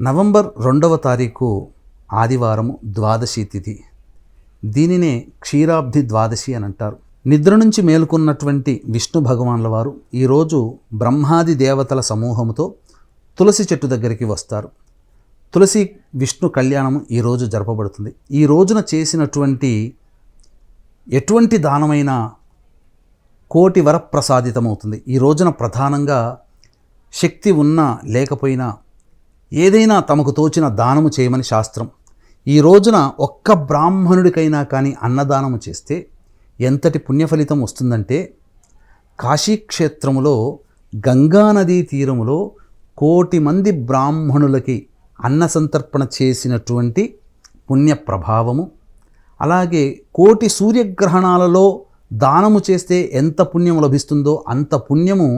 November రెండవ తారీఖు ఆదివారము ద్వాదశి తిథి. దీనినే క్షీరాబ్ది ద్వాదశి అని అంటారు. నిద్ర నుంచి మేలుకున్నటువంటి విష్ణు భగవాన్ల వారు ఈరోజు బ్రహ్మాది దేవతల సమూహముతో తులసి చెట్టు దగ్గరికి వస్తారు. తులసి విష్ణు కళ్యాణము ఈరోజు జరపబడుతుంది. ఈ రోజున చేసినటువంటి ఎటువంటి దానమైన కోటి వరప్రసాదితమవుతుంది. ఈ రోజున ప్రధానంగా శక్తి ఉన్నా లేకపోయినా ఏదైనా తమకు తోచిన దానము చేయమని శాస్త్రం. ఈ రోజున ఒక్క బ్రాహ్మణుడికైనా కానీ అన్నదానము చేస్తే ఎంతటి పుణ్యఫలితం వస్తుందంటే కాశీక్షేత్రములో గంగానదీ తీరములో కోటి మంది బ్రాహ్మణులకి అన్న సంతర్పణ చేసినటువంటి పుణ్య ప్రభావము అలాగే కోటి సూర్యగ్రహణాలలో దానము చేస్తే ఎంత పుణ్యం లభిస్తుందో అంత పుణ్యము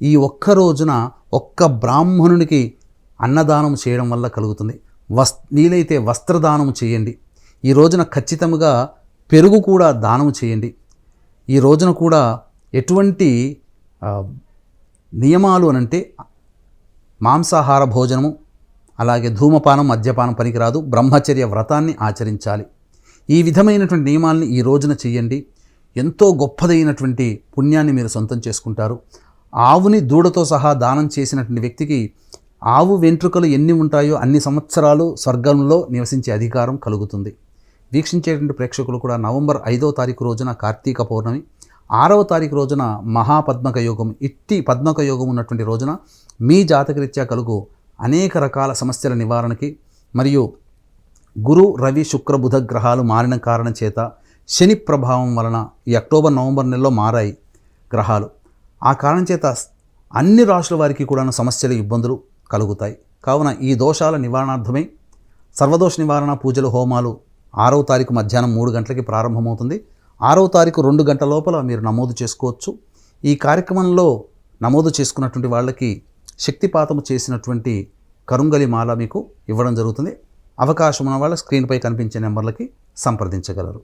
ఈ ఒక్క రోజున ఒక్క బ్రాహ్మణునికి అన్నదానం చేయడం వల్ల కలుగుతుంది. వస్ వీలైతే వస్త్రదానం చేయండి. ఈ రోజున ఖచ్చితంగా పెరుగు కూడా దానము చేయండి. ఈ రోజున కూడా ఎటువంటి నియమాలు అనంటే మాంసాహార భోజనము అలాగే ధూమపానం మద్యపానం పనికిరాదు. బ్రహ్మచర్య వ్రతాన్ని ఆచరించాలి. ఈ విధమైనటువంటి నియమాల్ని ఈ రోజున చేయండి. ఎంతో గొప్పదైనటువంటి పుణ్యాన్ని మీరు సొంతం చేసుకుంటారు. ఆవుని దూడతో సహా దానం చేసినటువంటి వ్యక్తికి ఆవు వెంట్రుకలు ఎన్ని ఉంటాయో అన్ని సంవత్సరాలు స్వర్గంలో నివసించే అధికారం కలుగుతుంది. వీక్షించేటువంటి ప్రేక్షకులు కూడా నవంబర్ ఐదవ తారీఖు రోజున కార్తీక పౌర్ణమి ఆరవ తారీఖు రోజున మహాపద్మక యోగం ఇట్టి పద్మక యోగం ఉన్నటువంటి రోజున మీ జాతకరీత్యా కలుగు అనేక రకాల సమస్యల నివారణకి మరియు గురు రవి శుక్ర బుధ గ్రహాలు మారిన కారణం చేత శని ప్రభావం వలన ఈ అక్టోబర్ నవంబర్ నెలలో మారాయి గ్రహాలు. ఆ కారణం చేత అన్ని రాశుల వారికి కూడా సమస్యలు ఇబ్బందులు కలుగుతాయి. కావున ఈ దోషాల నివారణార్థమై సర్వదోష నివారణ పూజలు హోమాలు ఆరవ తారీఖు మధ్యాహ్నం మూడు గంటలకి ప్రారంభమవుతుంది. ఆరవ తారీఖు రెండు గంటల లోపల మీరు నమోదు చేసుకోవచ్చు. ఈ కార్యక్రమంలో నమోదు చేసుకున్నటువంటి వాళ్ళకి శక్తిపాతము చేసినటువంటి కరుంగలి మాల మీకు ఇవ్వడం జరుగుతుంది. అవకాశం ఉన్న వాళ్ళ స్క్రీన్పై కనిపించే నెంబర్లకి సంప్రదించగలరు.